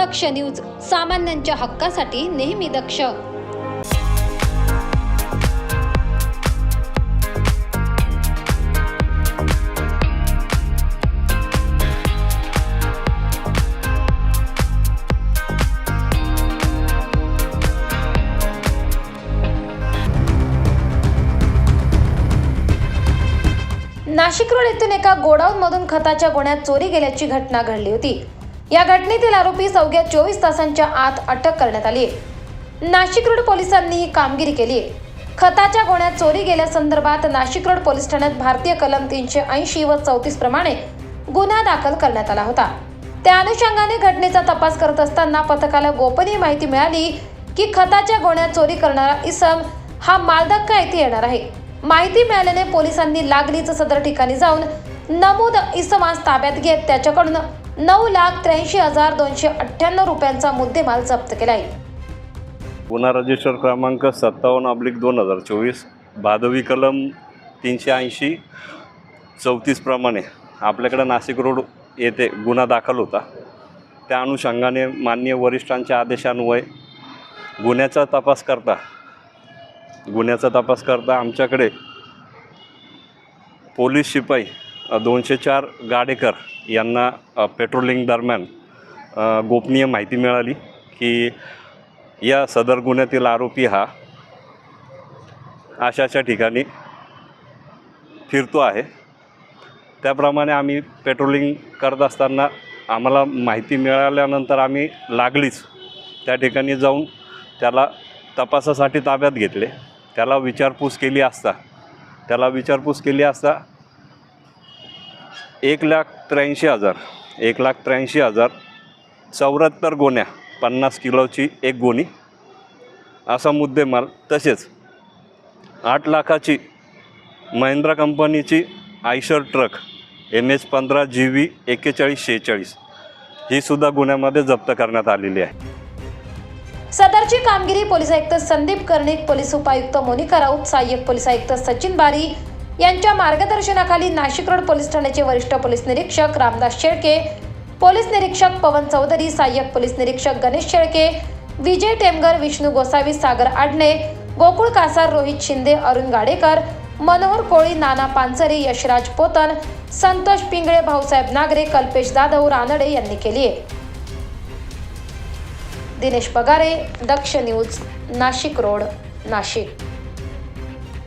दक्ष news सामान्यांच्या हक्कासाठी नेहमी दक्ष. नाशिक रोड येथून एका गोडाऊनमधून खताच्या गोण्यात चोरी गेल्याची घटना घडली होती. या घटनेतील आरोपी अवघ्या चोवीस तासांच्या आत अटक करण्यात आली आहे. नाशिक रोड पोलिसांनी ही कामगिरी केली आहे. खताच्या गोण्यात चोरी गेल्यासंदर्भात नाशिक रोड पोलीस ठाण्यात भारतीय कलम तीनशे ऐंशी व चौतीस प्रमाणे गुन्हा दाखल करण्यात आला होता. त्या अनुषंगाने घटनेचा तपास करत असताना पथकाला गोपनीय माहिती मिळाली की खताच्या गोण्यात चोरी करणारा इसम हा मालदक्का येथे येणार आहे. माहिती मिळाल्याने पोलिसांनी लागलीच सदर ठिकाणी जाऊन नमूद इसमास ताब्यात घेत त्याच्याकडून नऊ लाख त्र्याऐंशी हजार दोनशे अठ्ठ्याण्णव रुपयांचा मुद्देमाल जप्त केला आहे गुन्हा रजिस्टर क्रमांक सत्तावन्न अब्लिक दोन हजार चोवीस भादवी कलम तीनशे ऐंशी चौतीसप्रमाणे आपल्याकडं नाशिक रोड येथे गुन्हा दाखल होता. त्या अनुषंगाने माननीय वरिष्ठांच्या आदेशान्वये गुन्ह्याचा तपास करता गुन्ह्याचा तपास करता आमच्याकडे पोलीस शिपाई दोनशे चार गाडेकर यांना पेट्रोलिंग दरम्यान गोपनीय माहिती मिळाली की या सदर गुन्ह्यातील आरोपी हा अशाच्या ठिकाणी फिरतो आहे. त्याप्रमाणे आम्ही पेट्रोलिंग करत असताना आम्हाला माहिती मिळाल्यानंतर आम्ही लागलीच. त्या ठिकाणी जाऊन त्याला तपासासाठी ताब्यात घेतले. त्याला विचारपूस केली असता. त्याला विचारपूस केली असता एक लाख त्र्याऐंशी हजार एक लाख त्र्याऐंशी हजार चौऱ्याहत्तर गोण्या पन्नास किलोची एक गोणी. असा मुद्देमाल तसेच आठ लाखाची महिंद्रा कंपनीची आयशर ट्रक एम एच पंधरा जी व्ही एक्केचाळीस शेहेचाळीस ही सुद्धा गुन्ह्यामध्ये जप्त करण्यात आलेली आहे. सदरची कामगिरी पोलीस आयुक्त संदीप कर्णिक पोलीस उपायुक्त मोनिका राऊत सहाय्यक पोलीस आयुक्त सचिन बारी यांच्या मार्गदर्शनाखाली नाशिक रोड पोलीस ठाण्याचे वरिष्ठ पोलीस निरीक्षक रामदास शेळके पोलीस निरीक्षक पवन चौधरी सहाय्यक पोलीस निरीक्षक गणेश शेळके विजय टेमगर विष्णू गोसावी सागर आडणे गोकुळ कासार रोहित शिंदे अरुण गाडेकर मनोहर कोळी नाना पानसरे यशराज पोतन संतोष पिंगळे भाऊसाहेब नागरे कल्पेश जाधव रानडे यांनी केली आहे. Dinesh Pagare Daksh news Nashik road Nashik.